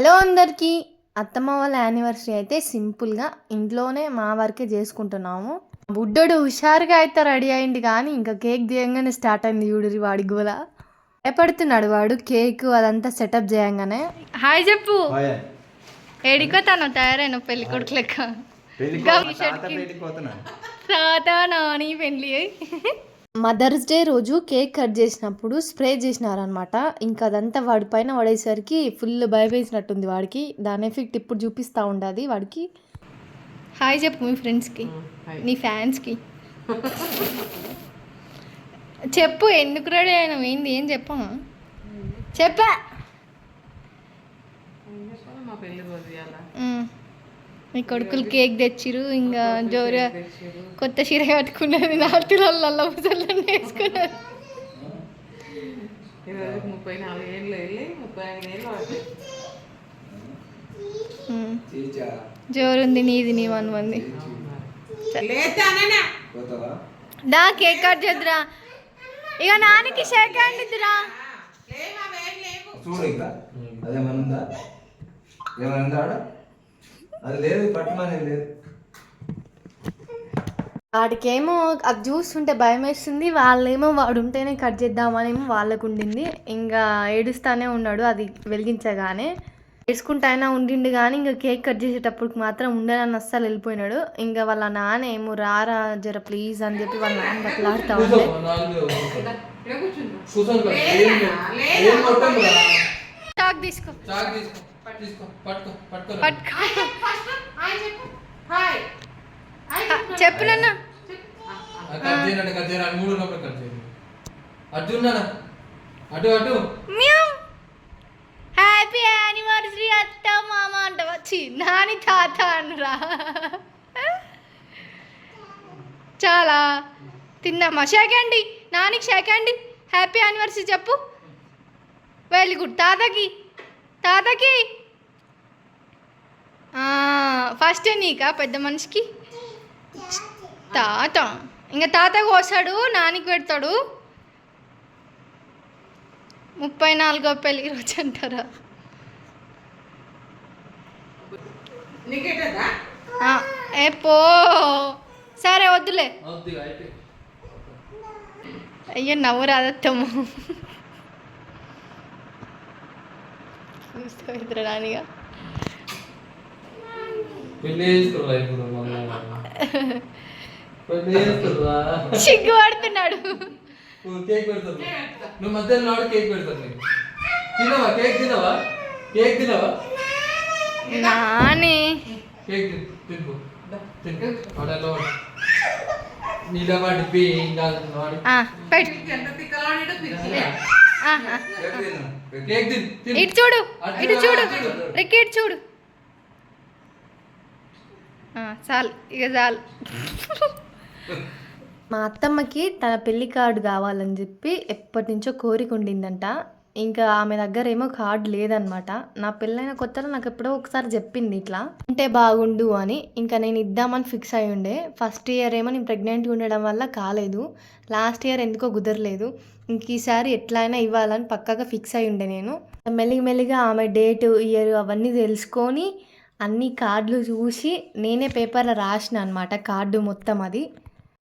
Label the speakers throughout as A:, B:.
A: Hello అందరికీ. అత్తమ్మ వాళ్ళ యానివర్సరీ అయితే సింపుల్గా ఇంట్లోనే మా వరకే చేసుకుంటున్నాము. బుడ్డోడు హుషారుగా అయితే రెడీ అయింది కానీ ఇంకా కేక్ తీయంగానే స్టార్ట్ అయింది చూడురి వాడి గోల. భయపడుతున్నాడు వాడు కేక్ అదంతా సెటప్ చేయంగానే. హాయ్ చెప్పు. ఏడికో తను తయారైన పెళ్ళి కొడుకు లెక్క.
B: తాత
A: నాని పెళ్ళి మదర్స్ డే రోజు కేక్ కట్ చేసినప్పుడు స్ప్రే చేసినారనమాట ఇంకా అదంతా వాడి పైన పడేసరికి ఫుల్ భయపేసినట్టుంది వాడికి. దాని ఎఫెక్ట్ ఇప్పుడు చూపిస్తూ ఉండదు వాడికి. హాయ్ చెప్పు మీ ఫ్రెండ్స్కి. నీ ఫ్యాన్స్కి. చెప్పు ఎందుకు రెడీ అయినావు? ఏంది? ఏం చెప్పమా చెప్పా.
C: మా
A: కొడుకులు కేక్ తెచ్చిరు ఇంకా జోరు కొత్త చీర కట్టుకున్నది నాటులలో పూసలన్నీ వేసుకున్నది
C: ఈరోజు ముప్పై నాలుగు ఏళ్ళు వెళ్ళి ముప్పై ఐదు.
A: జోరుంది నీది నీ వన్ మంది
B: పోతావా?
A: దా కేక్ కట్ చేద్దురా. ఇక నాన్నకి షేక్ హ్యాండ్ ఇద్దురా.
B: చూడు ఇంకా ఉందా ఆడ? అది లేదు పట్టుమని లేదు.
A: వాడికేమో అది చూస్తుంటే భయం వేస్తుంది వాళ్ళేమో వాడు ఉంటేనే కట్ చేద్దామనేమో వాళ్ళకు ఉండింది. ఇంకా ఏడుస్తానే ఉన్నాడు అది వెలిగించగానే. ఏడ్చుకుంటా ఉండిండు కానీ ఇంకా కేక్ కట్ చేసేటప్పటికి మాత్రం ఉండనని అస్సలు వెళ్ళిపోయినాడు. ఇంకా వాళ్ళ నాన్న ఏమో రారా జర ప్లీజ్ అని చెప్పి వాళ్ళ నాన్న బట్లాడుతూ ఉండే. చాక్ తీసుకో.
D: చాక్ తీసుకో. తీసుకో. పట్టుకో. పట్టుకో.
A: పట్టుకో. చెప్పు. నాన్న.
D: కట్ చేయండి కట్ చేయండి మూడు ఉన్నప్పుడు కట్ చేయండి అటు ఉన్నానా అటు అటు.
A: మ్యావ్ హ్యాపీ యానివర్సరీ అత్త మామ అంట వచ్చి నాని తాత అనురా. చాలా. తిందామా షేకండి నానికి షేకండి హ్యాపీ యానివర్సరీ చెప్పు. వెరీ గుడ్ తాతకి. తాతకి? ఫస్ట్ నీకా పెద్ద మనిషికి? తాత. ఇంకా తాత కోసాడు నానికి పెడతాడు. ముప్పై నాలుగో పెళ్ళి రోజు అంటారా? ఏ పో. సరే వద్దులే. అయ్యో నవ్వు రాదత్తమ్మ చూస్తావు ఇద్దరు రానిగా
D: పెళ్ళి చేసుకోరా ఇప్పుడు మళ్ళీ పెళ్ళి చేసుకోరా
A: సిగ్గు పడుతున్నాడు.
D: నువ్వు కేక్ పెడతావు. నువ్వు మధ్యాహ్నం నాడు కేక్ పెడతాను నీకు. తినవా? కేక్ తినవా? కేక్ తినవా?
A: నాని.
D: కేక్ తిను తిను ఆడలో నీలవాడి పి ఇంకా వాడి.
A: ఆ, పెట్టు.
C: ఎంత తిక్కలాడితో పిచ్చి
A: ఇటు చూడు ఇటు చూడు. రిక్కి ఇటు చూడు. ఆ, చాలు ఇక చాలు. మా అత్తమ్మకి తన పెళ్ళి కార్డు కావాలని చెప్పి ఎప్పటి నుంచో కోరిక ఉండిందంట. ఇంకా ఆమె దగ్గర ఏమో కార్డు లేదనమాట. నా పెళ్ళైన కొత్తలో నాకు ఎప్పుడో ఒకసారి చెప్పింది ఇట్లా. ఉంటే బాగుండు అని. ఇంకా నేను ఇద్దామని ఫిక్స్ అయి ఉండే. ఫస్ట్ ఇయర్ ఏమో నేను ప్రెగ్నెంట్గా ఉండడం వల్ల కాలేదు. లాస్ట్ ఇయర్ ఎందుకో కుదరలేదు. ఇంక ఈసారి ఎట్లయినా ఇవ్వాలని పక్కాగా ఫిక్స్ అయి ఉండే నేను. మెల్లిగా మెల్లిగా ఆమె డేట్ ఇయర్ అవన్నీ తెలుసుకొని అన్ని కార్డులు చూసి నేనే పేపర్లో రాసిన అనమాట కార్డు మొత్తం అది.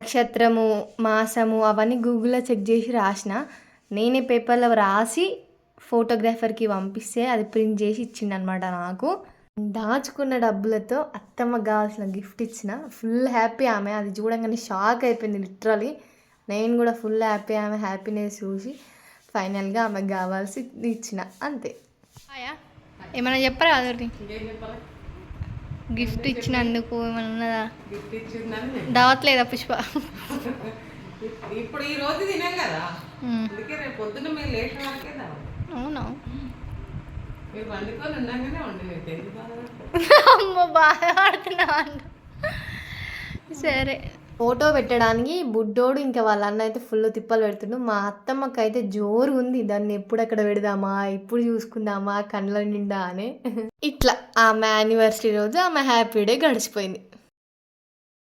A: నక్షత్రము మాసము అవన్నీ గూగుల్లో చెక్ చేసి రాసిన. నేనే పేపర్లో రాసి ఫోటోగ్రాఫర్కి పంపిస్తే అది ప్రింట్ చేసి ఇచ్చిండనమాట నాకు. దాచుకున్న డబ్బులతో అత్తమ్మకి కావాల్సిన గిఫ్ట్ ఇచ్చిన. ఫుల్ హ్యాపీ ఆమె. అది చూడంగానే షాక్ అయిపోయింది లిటరలీ. నేను కూడా ఫుల్ హ్యాపీ ఆమె. హ్యాపీనెస్ చూసి ఫైనల్గా ఆమెకు కావాల్సి ఇచ్చిన. అంతే. ఏమైనా చెప్పరా అదొకటి గిఫ్ట్ ఇచ్చినందుకు ఏమైనా ఉన్నదా. దావట్లేదా పుష్ప?
C: ఇప్- ఇప్పుడు ఈ రోజు తినాం కదా. అందుకే రేపు పొద్దున్న మీరు లేచిన వరకే
A: అవునా?
C: మీరు వండుకొని
A: అమ్మో బాధపడుతున్నా సరే. ఫోటో పెట్టడానికి బుడ్డోడు ఇంకా వాళ్ళ అన్న అయితే ఫుల్ తిప్పలు పెడుతుండు. మా అత్తమ్మకి అయితే జోరు ఉంది. దాన్ని ఎప్పుడు అక్కడ పెడదామా? ఇప్పుడు చూసుకుందామా? కళ్ళ నిండా అని. ఇట్లా ఆమె యానివర్సరీ రోజు ఆమె హ్యాపీ డే గడిచిపోయింది.